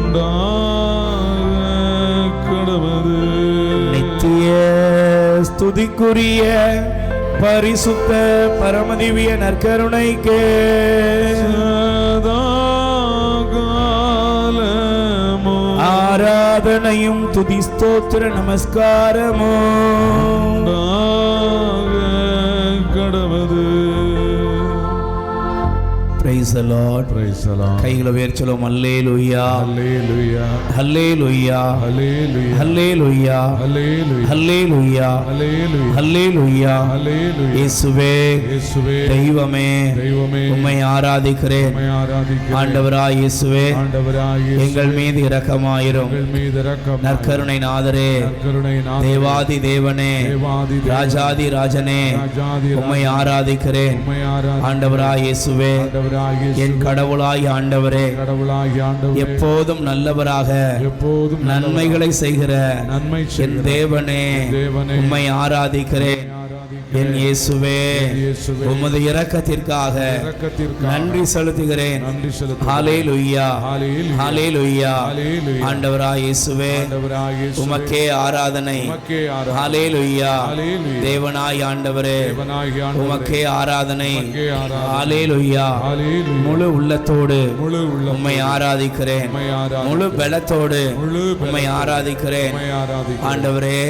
உண்டாக கடவது நித்திய ஸ்துதிக்குரிய பரிசுத்த பரமதிவிய நற்கருணைக்கு ஆராதனையும் துதி ஸ்தோத்திர நமஸ்காரமும் உண்டாக கடவது praise lord Praise the Lord. கைகளை உயர்ச்சலும் அல்லே லுய்யா Hallelujah. அல்லே லுய்யா Hallelujah. அல்லே லுய்யா Hallelujah. அல்லே லுய்யா Hallelujah. அல்லே லுய்யா Hallelujah. இயேசுவே இயேசுவே தெய்வமே தெய்வமே உம்மை ஆராதிக்கிறேன் உம்மை ஆராதிக்கிறேன். ஆண்டவராய் இயேசுவே ஆண்டவராகிய இயேசு, எங்கள் மீது இரக்கமாயிரும் எங்கள் மீது இரக்கம் நற்கருணை நாதரே கருணை தேவாதி தேவனே தேவாதி ராஜாதி ராஜனே ராஜாதி உம்மை ஆராதிக்கிறேன் உம்மை ஆராதி ஆண்டவராய் இயேசுவே ஆண்டவராகிய இயேசு, என் கடவுளாய் ஆண்டவரே கடவுளாகிய ஆண்டவரே. எப்போதும் நல்லவராக எப்போதும் நன்மைகளை செய்கிற நன்மை என் தேவனே தேவனே, உம்மை ஆராதிக்கிறேன். என் இயேசுவே உமது இரக்கத்திற்காக நன்றி செலுத்துகிறேன். ஹாலே லுய்யா லுய்யா இயேசுவே உமக்கே ஆராதனை. ஹாலே லுய்யா. தேவனாய் ஆண்டவரே உமக்கே ஆராதனை. ஹாலே லுய்யா. முழு உள்ளத்தோடு உம்மை ஆராதிக்கிறேன். முழு பலத்தோடு முழு உம்மை ஆராதிக்கிறேன். ஆண்டவரே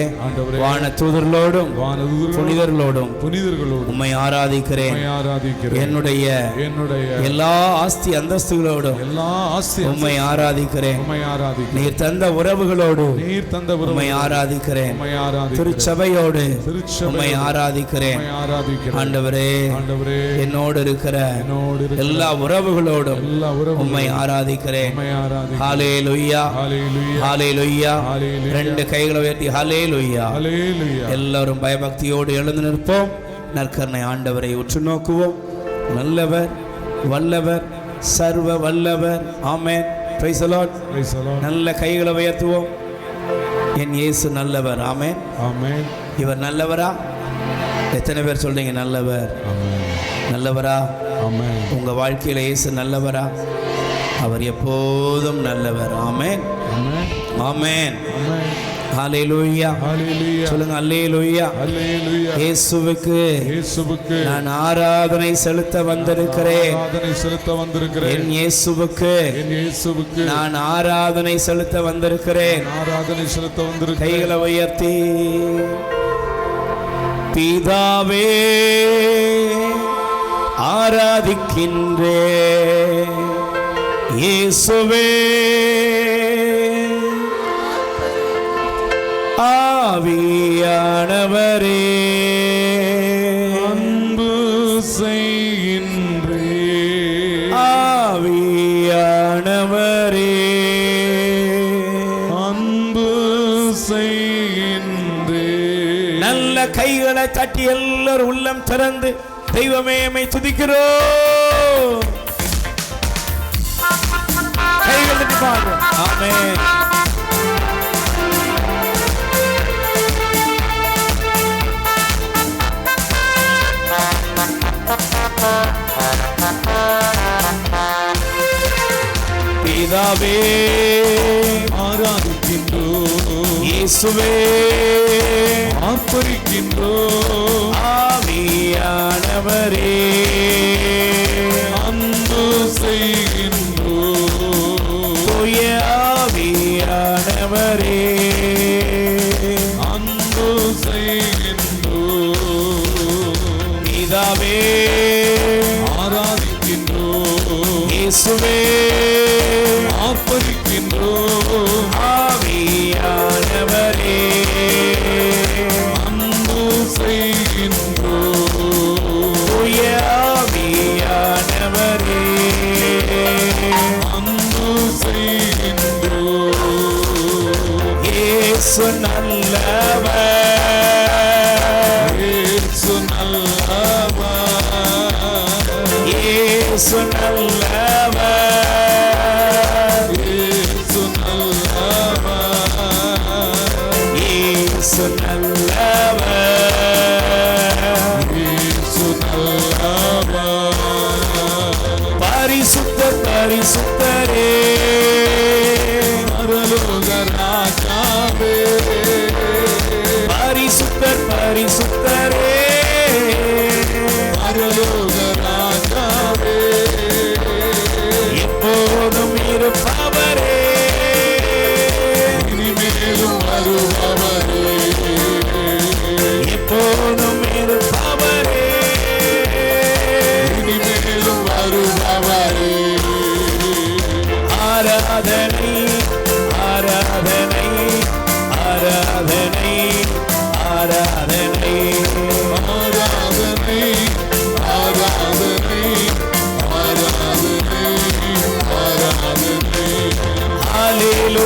வான தூதர்களோடும் வானதூதர்களோடும், புனிதர்களோடும் புனிதர்களோடும் உம்மை ஆராதிக்கிறேன் உம்மை ஆராதிக்கிறேன். என்னுடைய என்னுடைய எல்லா ஆஸ்தி அந்தஸ்துகளோடும் எல்லா ஆஸ்தி உம்மை ஆராதிக்கிறேன் உம்மை ஆராதிக்கிறேன். நீர் தந்த உறவுகளோடு நீர் தந்த உம்மை ஆராதிக்கிறேன் உம்மை ஆராதிக்கிறேன். திருச்சபையோடு திருச்சபை உம்மை ஆராதிக்கிறேன் உம்மை ஆராதிக்கிறேன். ஆண்டவரே ஆண்டவரே என்னோடு இருக்கிற எல்லா உறவுகளோடும் உம்மை ஆராதிக்கிறேன். ஹாலே லுய்யா. ஹாலே லுய்யா. ரெண்டு கைகளை உயர்த்தி ஹாலே லுய்யா. எல்லாரும் பயபக்தியோடு எழுந்து நிற்போம் நற்கருணை ஆண்டவரை உற்று நோக்குவோம். நல்லவர் வல்லவர் சர்வ வல்லவர். ஆமென். நல்ல கைகளை உயர்த்துவோம். என் இயேசு நல்லவர். ஆமென். Amen. இவர் நல்லவரா? எத்தனை பேர் சொல்றீங்க நல்லவர். நல்லவரா? Amen. உங்க வாழ்க்கையில இயேசு நல்லவரா? அவர் எப்போதும் நல்லவர். ஆமென். ஆமென். Hallelujah. சொல்லுங்க நான் ஆராதனை செலுத்த வந்திருக்கிறேன். செலுத்த வந்திருக்கிறேன். என் இயேசுவுக்கு என் இயேசுவுக்கு நான் ஆராதனை செலுத்த வந்திருக்கிறேன். ஆராதனை செலுத்த வந்திருக்கிறேன். கைகளை உயர்த்தி. பிதாவே ஆராதிக்கின்றே இயேசுவே ஆவியானவரே. அன்பு செய்கின்றே. ஆவியானவரே. அன்பு செய்கின்றே. நல்ல கைகளை தட்டி எல்லாரும் உள்ளம் திறந்து தெய்வமே மை துதிக்கிறோம் கைகள் தட்டி ஆமென். பிதாவே ஆராதிக்கின்றோம். இயேசுவே ஆர்ப்பரிக்கின்றோம் ஆவியானவரே. அன்பு செய்கின்றோம். தூய ஆவியானவரே. அன்பு செய்கின்றோம். பிதாவே. ஆராதிக்கின்றோம். இயேசுவே. ஆர்ப்பரிக்கின்றோம் ஆவியானவரே பரிசுத்த பரிசுத்தரே.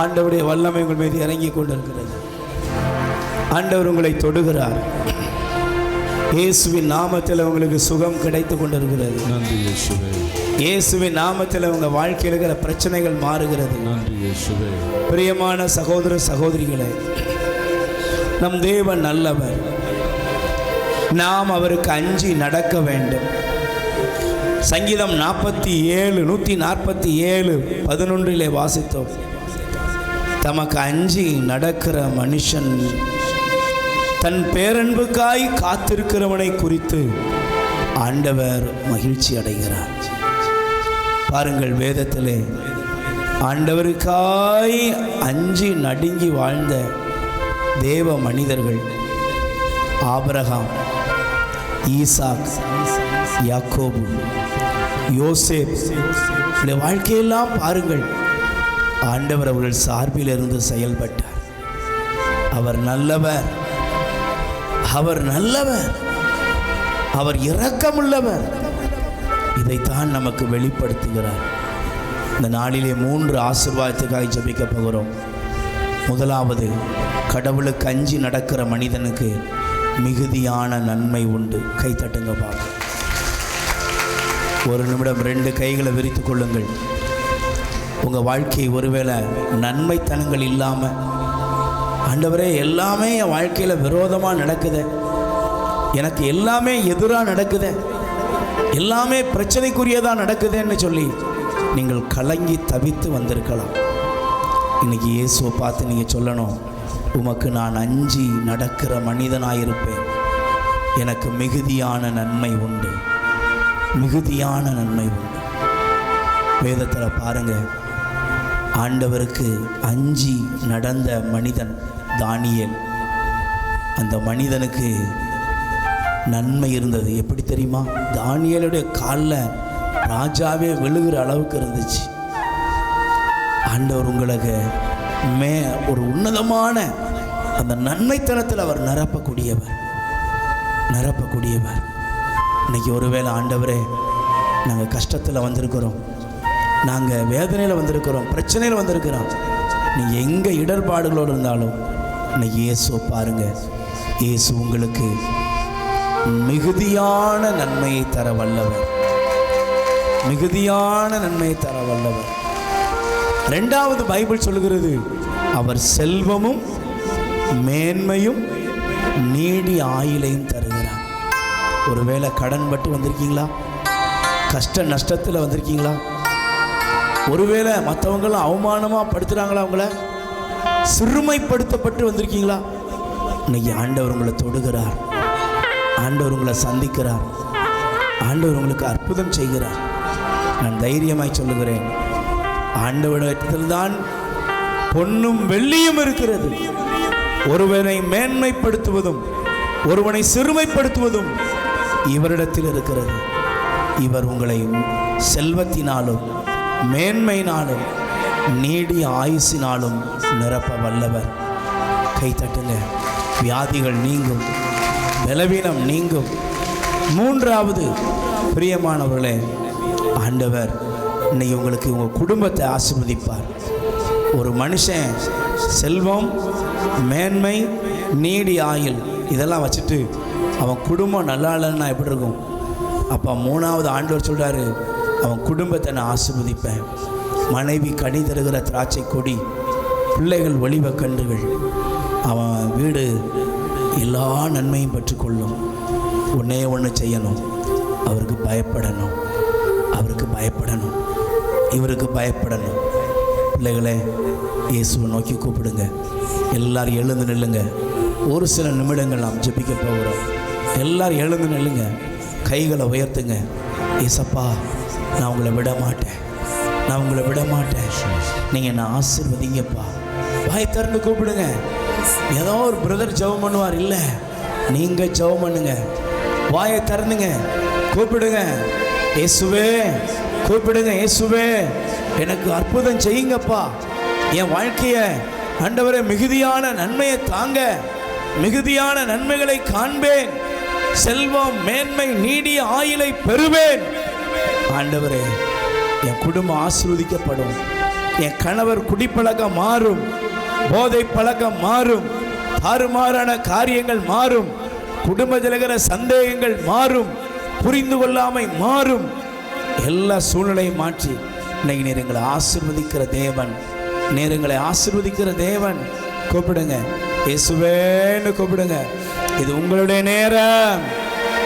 ஆண்டவருடைய வல்லமை உங்கள் மீது இறங்கி கொண்டிருக்கிறது. ஆண்டவர் உங்களை தொடுகிறார். இயேசுவின் நாமத்தில் உங்களுக்கு சுகம் கிடைத்து கொண்டிருக்கிறது. நன்றி இயேசுவே. இயேசுவின் நாமத்தில் உங்கள் வாழ்க்கையில் இருக்கிற பிரச்சனைகள் மாறுகிறது. நன்றி இயேசுவே. பிரியமான சகோதர சகோதரிகளே நம் தேவன் நல்லவர். நாம் அவருக்கு அஞ்சி நடக்க வேண்டும். சங்கீதம் நாற்பத்தி ஏழு நூற்றி நாற்பத்தி ஏழு பதினொன்றிலே வாசித்தோம். தமக்கு அஞ்சி நடக்கிற மனுஷன் தன் பேரன்புக்காய் காத்திருக்கிறவனை குறித்து ஆண்டவர் மகிழ்ச்சி அடைகிறார். பாருங்கள் வேதத்திலே ஆண்டவருக்காய் அஞ்சி நடுங்கி வாழ்ந்த தேவ மனிதர்கள் ஆபரகாம் ஈசாக் யாக்கோபு யோசேப் இந்த வாழ்க்கையெல்லாம் பாருங்கள். ஆண்டவர் அவர்கள் சார்பில் இருந்து செயல்பட்டார். அவர் நல்லவர். அவர் நல்லவர். அவர் இரக்கமுள்ளவர். இதைத்தான் நமக்கு வெளிப்படுத்துகிறார். இந்த நாளிலே மூன்று ஆசிர்வாதத்துக்காக ஜபிக்க போகிறோம். முதலாவது கடவுளுக்கு அஞ்சி நடக்கிற மனிதனுக்கு மிகுதியான நன்மை உண்டு. கை தட்டுங்க பாப்பா. ஒரு நிமிடம் ரெண்டு கைகளை விரித்து கொள்ளுங்கள். உங்கள் வாழ்க்கை ஒருவேளை நன்மைத்தனங்கள் இல்லாமல் ஆண்டவரே எல்லாமே என் வாழ்க்கையில் விரோதமாக நடக்குது. எனக்கு எல்லாமே எதிராக நடக்குது. எல்லாமே பிரச்சனைக்குரியதாக நடக்குதுன்னு சொல்லி நீங்கள் கலங்கி தவித்து வந்திருக்கலாம். இன்றைக்கி இயேசுவை பார்த்து நீங்கள் சொல்லணும் உமக்கு நான் அஞ்சி நடக்கிற மனிதனாயிருப்பேன். எனக்கு மிகுதியான நன்மை உண்டு. மிகுதியான நன்மை உண்டு. வேதத்தில் பாருங்கள் ஆண்டவருக்கு அஞ்சி நடந்த மனிதன் தானியல். அந்த மனிதனுக்கு நன்மை இருந்தது. எப்படி தெரியுமா? தானியலுடைய காலில் ராஜாவே விழுகிற அளவுக்கு இருந்துச்சு. ஆண்டவர் உங்களுக்கு மே ஒரு உன்னதமான அந்த நன்மைத்தனத்தில் அவர் நிரப்பக்கூடியவர். நிரப்பக்கூடியவர். இன்னைக்கு ஒருவேளை ஆண்டவரே நாங்கள் கஷ்டத்தில் வந்திருக்கிறோம். நாங்கள் வேதனையில் வந்திருக்கிறோம் பிரச்சனையில் வந்திருக்கிறோம். நீங்கள் எங்கே இடர்பாடுகளோடு இருந்தாலும் இன்னைக்கு இயேசுவை பாருங்க. இயேசு உங்களுக்கு மிகுதியான நன்மையை தர வல்லவர். மிகுதியான நன்மையை தர வல்லவர். ரெண்டாவது பைபிள் சொல்கிறது அவர் செல்வமும் மேன்மையும் நீடி ஆயிலையும் தருகிறார். ஒருவேளை கடன் பட்டு வந்திருக்கீங்களா? கஷ்ட நஷ்டத்தில் வந்திருக்கீங்களா? ஒருவேளை மற்றவங்களாம் அவமானமாக படுத்துகிறாங்களா அவங்கள சிறுமைப்படுத்தப்பட்டு வந்திருக்கீங்களா? இன்னைக்கு ஆண்டவர் உங்களை தொடுகிறார். ஆண்டவர் உங்களை சந்திக்கிறார். ஆண்டவர் உங்களுக்கு அற்புதம் செய்கிறார். நான் தைரியமாய் சொல்லுகிறேன். ஆண்டவரிடத்தில் தான் பொன்னும் வெள்ளியும் இருக்கிறது. ஒருவனை மேன்மைப்படுத்துவதும் ஒருவனை சிறுமைப்படுத்துவதும் இவரிடத்தில் இருக்கிறது. இவர் உங்களை செல்வத்தினாலும் மேன்மையினாலும் நீடிய ஆயுசினாலும் நிரப்ப வல்லவர். கை தட்டுங்க. வியாதிகள் நீங்கும். பலவீனம் நீங்கும். மூன்றாவது பிரியமானவர்களே ஆண்டவர் இன்னைக்கு உங்களுக்கு உங்கள் குடும்பத்தை ஆசிர்வதிப்பார். ஒரு மனுஷன் செல்வம் மேன்மை நீடி ஆயுள் இதெல்லாம் வச்சுட்டு அவன் குடும்பம் நல்லா இல்லைன்னா எப்படி இருக்கும்? அப்போ மூணாவது ஆண்டவர் சொல்கிறாரு அவன் குடும்பத்தை நான் ஆசிர்வதிப்பேன். மனைவி கனி தருகிற திராட்சை கொடி பிள்ளைகள் ஒளிவ கன்றுகள் அவன் வீடு எல்லா நன்மையும் பெற்றுக்கொள்ளும். ஒன்றே ஒன்று செய்யணும். அவருக்கு பயப்படணும். அவருக்கு பயப்படணும். இவருக்கு பயப்படணும். பிள்ளைகளே இயேசுவை நோக்கி கூப்பிடுங்க. எல்லாரும் எழுந்து நில்லுங்க. ஒரு சில நிமிடங்கள் நாம் ஜெபிக்க போகிறோம். எல்லாரும் எழுந்து நில்லுங்க. கைகளை உயர்த்துங்க. ஏசப்பா நான் உங்களை விட மாட்டேன் நான் உங்களை விட மாட்டேன் நீங்கள் என்ன ஆசீர்வதிங்கப்பா. வாய் திறந்து கூப்பிடுங்க. ஏதோ ஒரு பிரதர் ஜெபம் பண்ணுவார். இல்லை நீங்கள் ஜெபம் பண்ணுங்க. வாயை திறந்துங்க. கூப்பிடுங்க. இயேசுவே கூப்பிடுங்க. இயேசுவே எனக்கு அற்புதம் செய்யுங்கப்பா. என் வாழ்க்கையை ஆண்டவரே மிகுதியான நன்மையை தாங்க. மிகுதியான நன்மைகளை காண்பேன். செல்வம் மேன்மை நீடிய ஆயுளை பெறுவேன். ஆண்டவரே என் குடும்பம் ஆசீர்வதிக்கப்படும். என் கணவர் குடிப்பழக்கம் மாறும் போதை பழக்கம் மாறும் தாறுமாறான காரியங்கள் மாறும் குடும்பத்தில் இருக்கிற சந்தேகங்கள் மாறும் புரிந்து கொள்ளாமை மாறும். எல்லா சூழ்நிலையும் மாற்றி இன்னைக்கு நீர் எங்களை தேவன் நீர் எங்களை தேவன். கூப்பிடுங்க. இயேசுவேன்னு கூப்பிடுங்க. இது உங்களுடைய நேரம்.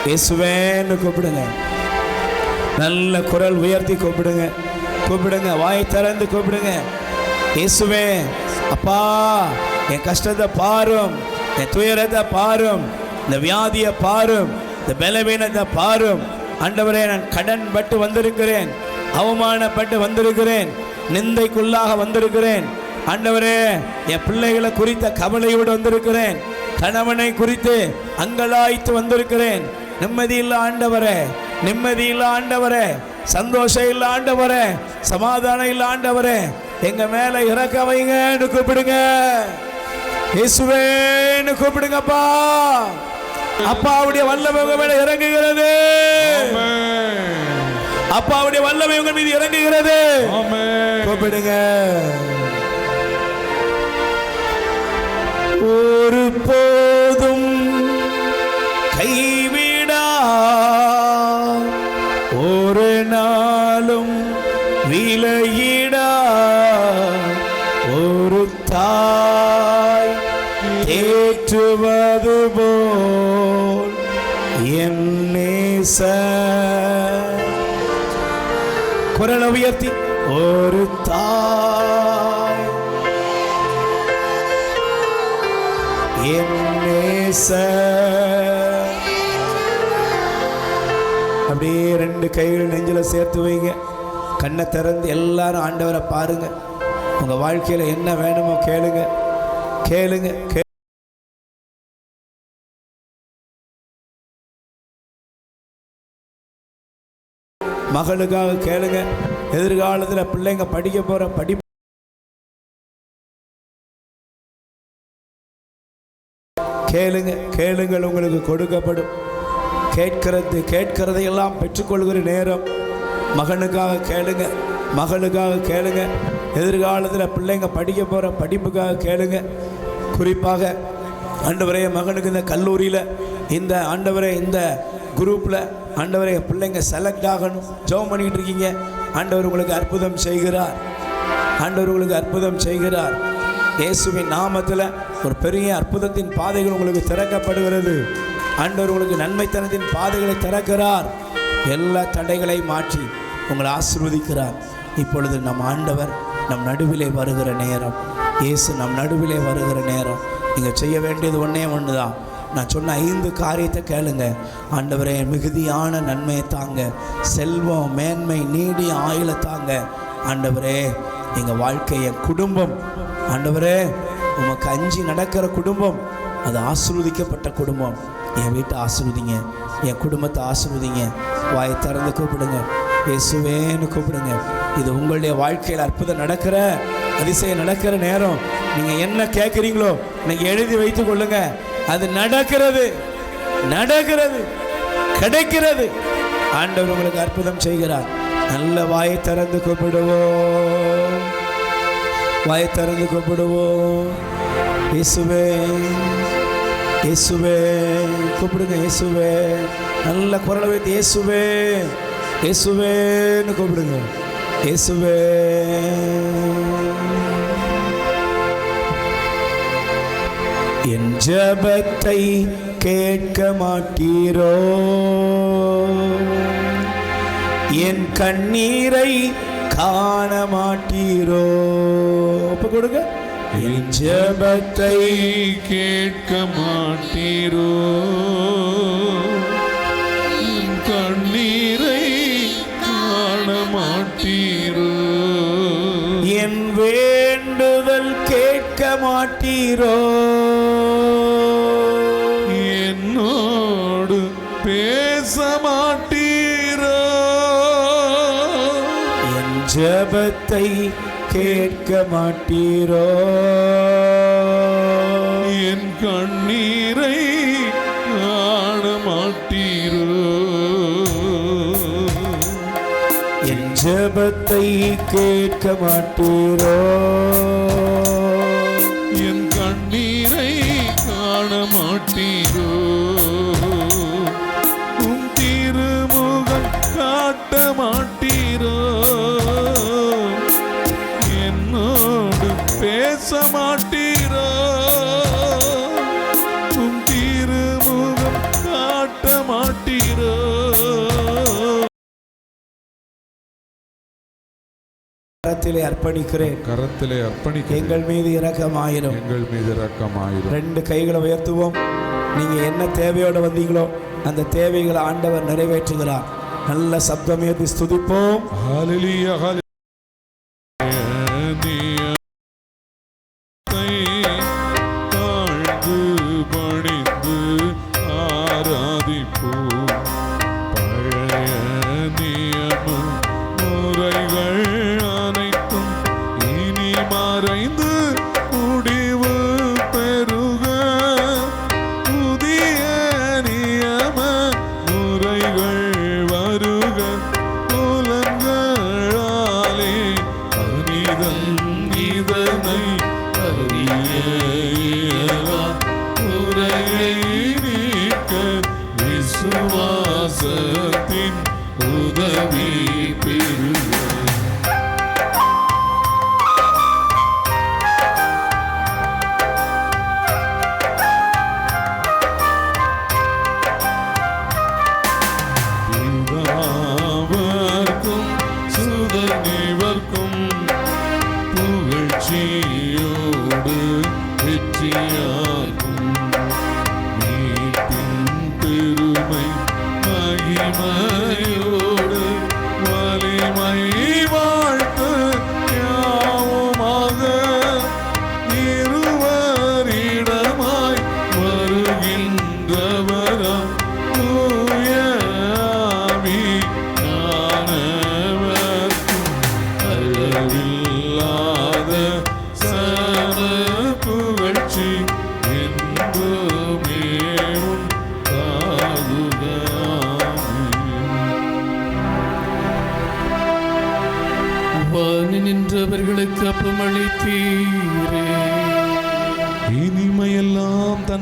இயேசுவேன்னு கூப்பிடுங்க. நல்ல குரல் உயர்த்தி கூப்பிடுங்க. கூப்பிடுங்க வாய் திறந்து கூப்பிடுங்க. இயேசுவே அப்பா என் கஷ்டத்தை பாரும் என் துயரத்தை பாரும் இந்த வியாதியை பாரும் இந்த பலவீனத்தை பாரும். ஆண்டவரே நான் கடன் பட்டு வந்திருக்கிறேன் அவமானப்பட்டு வந்திருக்கிறேன் நிந்தைக்குள்ளாக வந்திருக்கிறேன். ஆண்டவரே என் பிள்ளைகளை குறித்த கவலையோடு வந்திருக்கிறேன் கணவனை குறித்து அங்கலாய்த்து வந்திருக்கிறேன். நிம்மதியில்லா ஆண்டவரே. நிம்மதி இல்ல ஆண்டவரே சந்தோஷம் இல்ல ஆண்டவரே சமாதானம் இல்ல ஆண்டவரே எங்க மேல இறக்க வைங்கன்னு கூப்பிடுங்க. இயேசுவேன்னு கூப்பிடுங்கப்பா. அப்பாவுடைய வல்லமை உங்க மேல இறங்குகிறது. அப்பாவுடைய வல்லமை உங்க மீது இறங்குகிறது. கூப்பிடுங்க. ஒரு போதும் விலையிடா ஒரு தாய் ஏற்றுவது போல் என் நேச. குரல் உயர்த்தி ஒரு தாய் என் நேச. அப்படியே ரெண்டு கைகள் நெஞ்சில் சேர்த்து வைங்க. கண்ணை திறந்து எல்லாரும் ஆண்டவரை பாருங்க. உங்கள் வாழ்க்கையில் என்ன வேணுமோ கேளுங்க. கேளுங்க கே மகளுக்காக கேளுங்க. எதிர்காலத்தில் பிள்ளைங்க படிக்க போகிற படி கேளுங்க கேளுங்கள் உங்களுக்கு கொடுக்கப்படும். கேட்கிறது கேட்கிறதையெல்லாம் பெற்றுக்கொள்கிற நேரம். மகனுக்காக கேளுங்க. மகளுக்காக கேளுங்க. எதிர்காலத்தில் பிள்ளைங்க படிக்க போகிற படிப்புக்காக கேளுங்க. குறிப்பாக ஆண்டவரே மகனுக்கு இந்த கல்லூரியில் இந்த ஆண்டவரே இந்த குரூப்பில் ஆண்டவரே பிள்ளைங்க செலக்ட் ஆகணும். ஜெபம் பண்ணிக்கிட்டு இருக்கீங்க. ஆண்டவர் உங்களுக்கு அற்புதம் செய்கிறார். ஆண்டவர் உங்களுக்கு அற்புதம் செய்கிறார். இயேசுவின் நாமத்தில் ஒரு பெரிய அற்புதத்தின் பாதைகள் உங்களுக்கு திறக்கப்படுகிறது. ஆண்டவர் உங்களுக்கு நன்மைத்தனத்தின் பாதைகளை திறக்கிறார். எல்லா தடைகளை மாற்றி உங்களை ஆசிர்வதிக்கிறார். இப்பொழுது நம் ஆண்டவர் நம் நடுவிலே வருகிற நேரம். இயேசு நம் நடுவிலே வருகிற நேரம். நீங்கள் செய்ய வேண்டியது ஒன்றே ஒன்று தான் நான் சொன்ன ஐந்து காரியத்தை கேளுங்க. ஆண்டவரே மிகுதியான நன்மையை தாங்க. செல்வம் மேன்மை நீடிய ஆயுளை தாங்க. ஆண்டவரே எங்கள் வாழ்க்கை என் குடும்பம். ஆண்டவரே உமக்கு அஞ்சு நடக்கிற குடும்பம். அது ஆசிர்வதிக்கப்பட்ட குடும்பம். என் வீட்டை ஆசிர்வதிங்க. என் குடும்பத்தை ஆசிர்வதிங்க. வாயை திறந்து கூப்பிடுங்க. இயேசுவேன்னு கூப்பிடுங்க. இது உங்களுடைய வாழ்க்கையில் அற்புதம் நடக்கிற அதிசயம் நடக்கிற நேரம். நீங்கள் என்ன கேட்குறீங்களோ நீங்கள் எழுதி வைத்து கொள்ளுங்க. அது நடக்கிறது. நடக்கிறது. கிடைக்கிறது. ஆண்டவர் உங்களுக்கு அற்புதம் செய்கிறார். நல்ல வாயை திறந்து கூப்பிடுவோம். வாயை திறந்து கூப்பிடுவோம். இயேசுவே இயேசுவே கூப்பிடுங்க இயேசுவே. நல்ல குரலை வைத்து இயேசுவே இயேசுவேன்னு கூப்பிடுங்க இயேசுவே. என் ஜபத்தை கேட்க மாட்டீரோ? என் கண்ணீரை காண மாட்டீரோ? அப்ப கொடுங்க. என் ஜபத்தை கேட்க மாட்டீரோ? மாட்டீரோ என்னோடு பேச மாட்டீரோ. என் ஜபத்தை கேட்க மாட்டீரோ. என் கண்ணீரை காண மாட்டீரோ. என் ஜபத்தை கேட்க மாட்டீரோ. காண கரத்திலே அர்ப்பணிக்கிறேன். கரத்திலே அர்ப்பணிக்க எங்கள் மீது இரக்கமாயிரும். எங்கள் மீது இரக்கமாயிரும். ரெண்டு கைகளை உயர்த்துவோம். நீங்க என்ன தேவையோட வந்தீங்களோ அந்த தேவைகளை ஆண்டவர் நிறைவேற்றுகிறார். நல்ல சப்தம் ஏற்றி ஸ்துதிப்போம்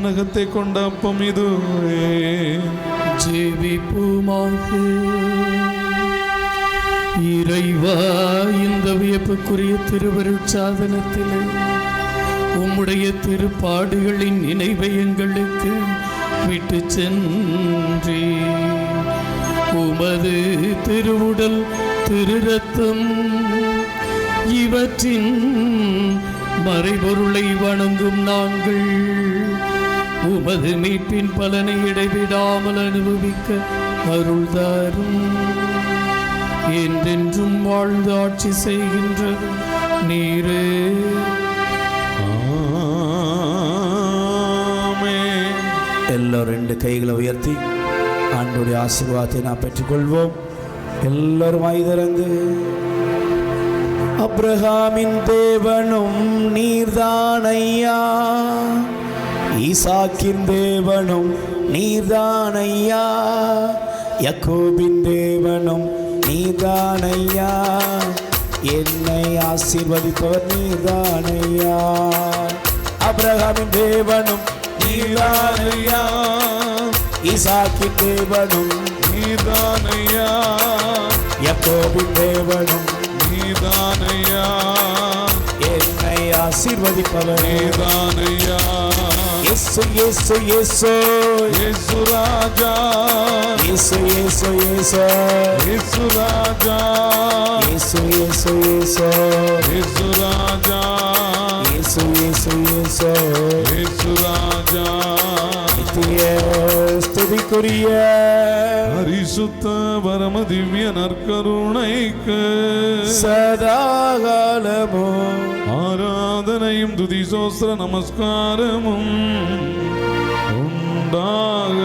இனிமையெல்லாம் தன்னகத்தை கொண்ட அப்பம் இதுவே ஜெபிப்புமாக இறைவா இந்த வியப்புக்குரிய திருவருட்சாதனத்திலே உம்முடைய திருப்பாடுகளின் நினைவை எங்களுக்கு விட்டு சென்றே உமது திருவுடல் திருரத்தம் இவற்றின் மறைபொருளை வணங்கும் நாங்கள் உமது மீட்பின் பலனை இடைவிடாமல் அனுபவிக்க அருள் தாரும். என்றென்றும் வாழ்ந்து ஆட்சி செய்கின்றது நீரே. எல்லோரும் ரெண்டு கைகளை உயர்த்தி ஆண்டுடைய ஆசீர்வாதத்தை நாம் பெற்றுக்கொள்வோம். எல்லோரும் வாய்திறந்து அப்ரஹாமின் தேவனும் நீர்தானையா. ஈசாக்கின் தேவனும் நீர்தானையா யக்கோபின் தேவனும் நீர்தானையா என்னை ஆசீர்வதிப்பவர் நீர்தானையா அப்ரஹாமின் தேவனும் நீர்தானையா ஈசாக்கின் தேவனும் நீதானையா? யக்கோபின் தேவனும் நீதானையா? என்னை ஆசீர்வதிப்பவர் நீதானையா? இயேசு இயேசு இயேசு இயேசு ராஜா இயேசு இயேசு இயேசு இயேசு ராஜா இயேசு இயேசு இயேசு இயேசு ராஜா இயேசு இயேசு இயேசு இயேசு ராஜா ஸ்துதிக்குரிய பரிசுத்த பரம திவ்ய நற்கருணைக்கு சதாகாலமோ ஆராதனையும் துதி சோஸ்திர நமஸ்காரமும் உண்டாக.